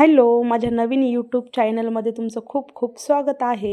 Hello माझ्या नवीन YouTube चॅनलमध्ये तुमचं खूप खूप स्वागत आहे.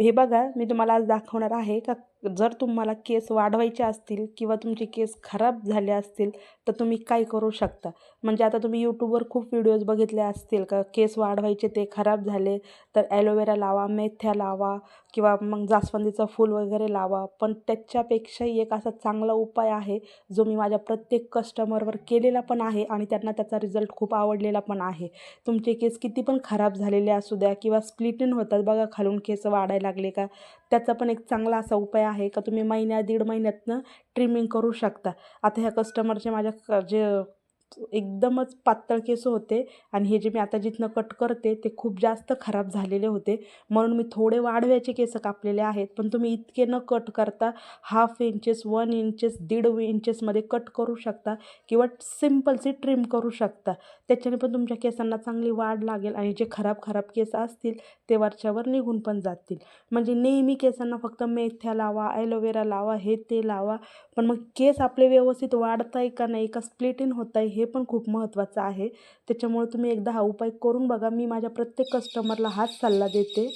हे बघा मी तुम्हाला आज दाखवणार आहे का जर तुम्हाला केस वाढवायचे असतील किंवा तुमचे केस खराब झाले असतील तर तुम्ही काय करू शकता? म्हणजे आता तुम्ही यूट्यूबवर खूप व्हिडिओज बघितले असतील का? केस वाढवायचे ते खराब झाले तर ॲलोवेरा लावा मेथ्या लावा किंवा मग जास्वंदीचं फूल वगैरे लावा. पण त्याच्यापेक्षाही एक असा चांगला उपाय आहे जो मी माझ्या प्रत्येक कस्टमरवर केलेला पण आहे आणि त्यांना त्याचा रिझल्ट खूप आवडलेला पण आहे. तुमचे केस किती पण खराब झालेले असू द्या किंवा स्प्लिटिन होतात बघा खालून केस वाढायला लागले का? त्याचा पण एक चांगला असा उपाय आहे. आहे का तुम्ही महिन्या दीड महिन्यातनं ट्रिमिंग करू शकता. आता ह्या कस्टमरचे माझ्या क- जे एकदमच पातळ केस होते आणि हे जे मी आता जिथनं कट करते ते खूप जास्त खराब झालेले होते. म्हणून मी थोडे वाढव्याचे केस कापलेले आहेत पण तुम्ही इतके न कट करता हाफ इंचेस वन इंचेस दीड इंचेसमध्ये कट करू शकता किंवा सिम्पलची ट्रिम करू शकता. त्याच्याने पण तुमच्या केसांना चांगली वाढ लागेल आणि जे खराब खराब केस असतील ते वरच्यावर निघून पण जातील. म्हणजे नेहमी केसांना फक्त मेथ्या लावा ॲलोवेरा लावा हे ते लावा पण मग केस आपले व्यवस्थित वाढत आहे का नाही का स्प्लिटिन होत आहे हे पण खूप महत्त्वाचं आहे. त्याच्यामुळे तुम्ही एकदा हा उपाय करून बघा. मी माझ्या प्रत्येक कस्टमरला हाच सल्ला देते.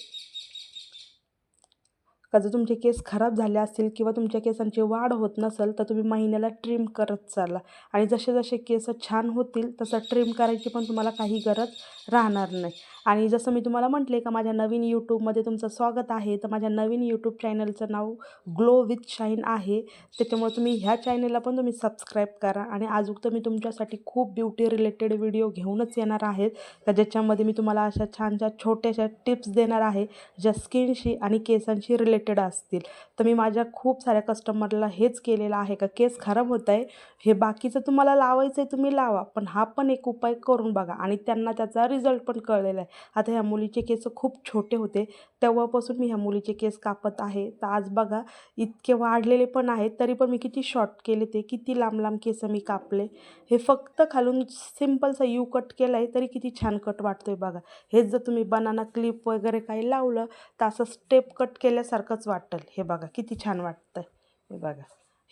का जर तुमचे केस खराब झाले असतील किंवा तुमच्या केसांची वाढ होत नसेल तर तुम्ही महिन्याला ट्रिम करत चाला. आणि जसे जसे केस छान होतील तसं ट्रिम करायची पण तुम्हाला काही गरज राहणार नाही. आणि जसं मी तुम्हाला म्हटले का माझ्या नवीन यूट्यूबमध्ये तुमचं स्वागत आहे. तर माझ्या नवीन यूट्यूब चॅनलचं नाव ग्लो विथ शाईन आहे. त्याच्यामुळे तुम्ही ह्या चॅनलला पण तुम्ही सबस्क्राईब करा. आणि अजून तर मी तुमच्यासाठी खूप ब्युटी रिलेटेड व्हिडिओ घेऊनच येणार आहेत तर ज्याच्यामध्ये मी तुम्हाला अशा छान छान छोट्याशा टिप्स देणार आहे ज्या स्किनशी आणि केसांशी रिलेटेड असतील. तर मी माझ्या खूप साऱ्या कस्टमरला हेच केलेलं आहे का केस खराब होत आहे हे बाकीचं तुम्हाला लावायचं आहे तुम्ही लावा. पण हा पण एक उपाय करून बघा. आणि त्यांना त्याचा रिझल्ट पण कळलेला आहे. आता ह्या मुलीचे केस खूप छोटे होते. तेव्हापासून मी ह्या मुलीचे केस कापत आहे. तर आज बघा इतके वाढलेले पण आहेत तरी पण मी किती शॉर्ट केले ते किती लांब लांब केस मी कापले. हे फक्त खालून सिम्पलचा यू कट केला आहे तरी किती छान कट वाटतोय बघा. हेच जर तुम्ही बनाना क्लिप वगैरे काही लावलं तर असं स्टेप कट केल्यासारखंच वाटेल हे बघा किती छान वाटतं हे बघा.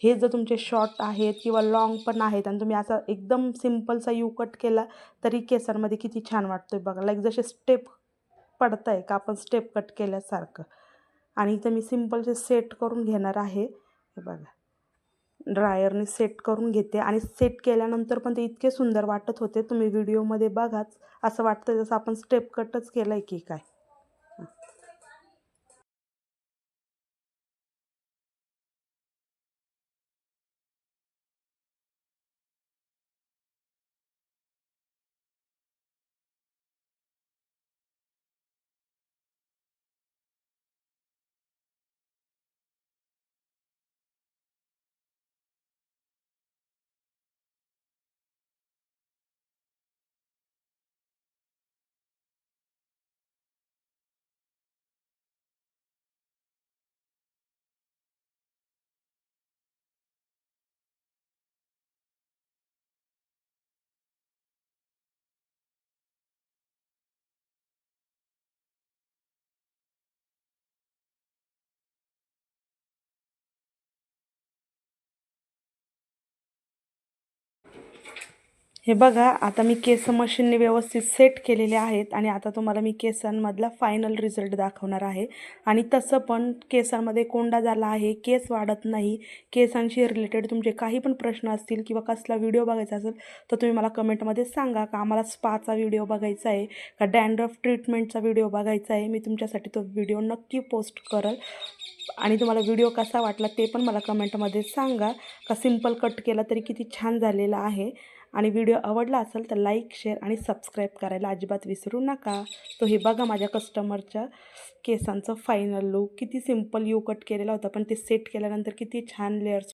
हे जर तुमचे शॉर्ट आहेत किंवा लॉंग पण आहेत आणि तुम्ही असा एकदम सिम्पलचा यू कट केला तरी केसांमध्ये किती छान वाटतो आहे बघा. लाईक जसे स्टेप पडत आहे का आपण स्टेप कट केल्यासारखं. आणि इथं मी सिम्पलचे सेट करून घेणार आहे. हे बघा. ड्रायरने सेट करून घेते आणि सेट केल्यानंतर पण ते इतके सुंदर वाटत होते. तुम्ही व्हिडिओमध्ये बघाच. असं वाटतं जसं आपण स्टेप कटच केलं आहे की काय. हे बघा आता मी केस मशीनने व्यवस्थित सेट केलेले आहेत आणि आता तुम्हाला मी केसांमधला फायनल रिझल्ट दाखवणार आहे. आणि तसं पण केसांमध्ये कोंडा झाला आहे केस वाढत नाही केसांशी रिलेटेड तुमचे काही पण प्रश्न असतील किंवा कसला व्हिडिओ बघायचा असेल तर तुम्ही मला कमेंटमध्ये सांगा. का आम्हाला स्पाचा व्हिडिओ बघायचा आहे का डॅन्ड्रफ ट्रीटमेंटचा व्हिडिओ बघायचा आहे मी तुमच्यासाठी तो व्हिडिओ नक्की पोस्ट करल. आणि तुम्हाला व्हिडिओ कसा वाटला ते पण मला कमेंटमध्ये सांगा. का सिंपल कट केला तरी किती छान झालेला आहे. आणि व्हिडिओ आवडला असेल तर लाईक शेअर आणि सबस्क्राईब करायला अजिबात विसरू नका. तो हे बघा माझ्या कस्टमरच्या केसांचं फायनल लुक किती सिंपल यू कट केलेला होता पण ते सेट केल्यानंतर किती छान लेअर्स